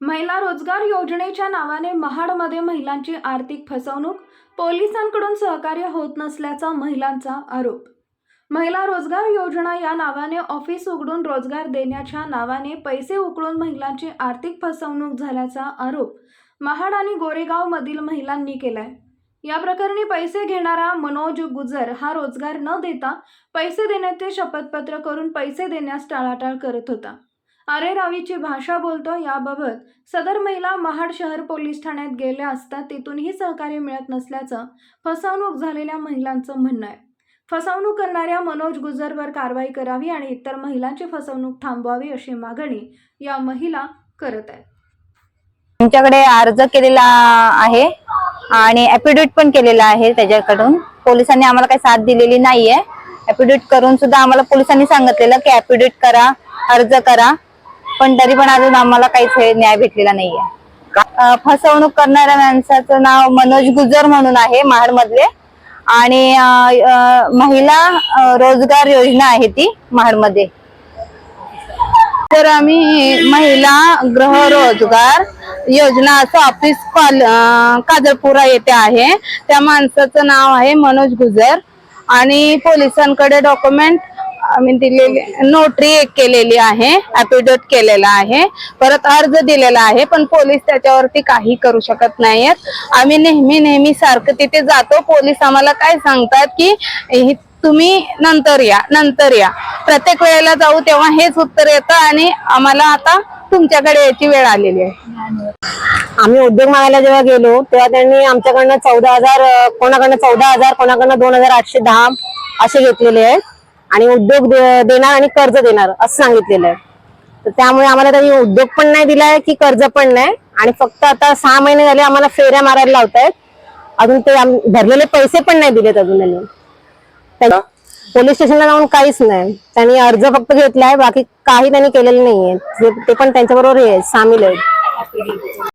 महिला रोजगार योजनेच्या नावाने महाडमध्ये महिलांची आर्थिक फसवणूक पोलिसांकडून सहकार्य होत नसल्याचा महिलांचा आरोप. महिला रोजगार योजना या नावाने ऑफिस उघडून रोजगार देण्याच्या नावाने पैसे उकळून महिलांची आर्थिक फसवणूक झाल्याचा आरोप महाड आणि गोरेगावमधील महिलांनी केलाय. या प्रकरणी पैसे घेणारा मनोज गुजर हा रोजगार न देता पैसे देण्याचे शपथपत्र करून पैसे देण्यास टाळाटाळ करत होता. अरे रावीची भाषा बोलतो याबाबत. सदर महिला महाड शहर पोलीस ठाण्यात गेल्या असता तिथूनही सहकार्य मिळत नसल्याचं फसवणूक झालेल्या महिलांचं म्हणणं आहे. फसवणूक करणाऱ्या मनोज गुजरवर कारवाई करावी आणि इतर महिलांची फसवणूक थांबवावी अशी मागणी या महिला करत आहेत. तुमच्याकडे अर्ज केलेला आहे आणि ऍफिडेविट पण केलेला आहे त्याच्याकडून. पोलिसांनी आम्हाला काही साथ दिलेली नाहीये. ऍफिडेविट करून सुद्धा आम्हाला पोलिसांनी सांगितलेलं की ऍफिडेविट करा अर्ज करा. पण तरी पण अजून आम्हाला काहीच हे न्याय भेटलेला नाहीये. फसवणूक करणाऱ्या माणसाचं नाव मनोज गुजर म्हणून आहे महाड मधले आणि महिला रोजगार योजना आहे ती महाडमध्ये तर आम्ही महिला गृह रोजगार योजना असं ऑफिस काजळपुरा येथे आहे. त्या माणसाचं नाव आहे मनोज गुजर. आणि पोलिसांकडे डॉक्युमेंट आम्ही दिलेली नोटरी एक केलेली आहे ऍपिडेट केलेला आहे परत अर्ज दिलेला आहे पण पोलीस त्याच्यावरती काही करू शकत नाहीयेत. आम्ही नेहमी नेहमी सारखं तिथे जातो पोलीस आम्हाला काय सांगतात की तुम्ही नंतर या नंतर या. प्रत्येक वेळेला जाऊ तेव्हा हेच उत्तर येतं आणि आम्हाला आता तुमच्याकडे याची वेळ आलेली आहे. आम्ही उद्योग मागायला जेव्हा गेलो तेव्हा त्यांनी आमच्याकडनं चौदा हजार कोणाकडनं चौदा हजार कोणाकडनं दोन हजार आठशे दहा असे घेतलेले आहेत. आणि उद्योग देणार आणि कर्ज देणार असं सांगितलेलं आहे. तर त्यामुळे आम्हाला त्यांनी उद्योग पण नाही दिलाय की कर्ज पण नाही. आणि फक्त आता सहा महिने झाले आम्हाला फेऱ्या मारायला लावतायत. अजून ते भरलेले पैसे पण नाही दिलेत अजून त्यांनी. पोलीस स्टेशनला जाऊन काहीच नाही. त्यांनी अर्ज फक्त घेतलाय बाकी काही त्यांनी केलेलं नाहीये. ते- ते पण त्यांच्याबरोबर सामील आहेत.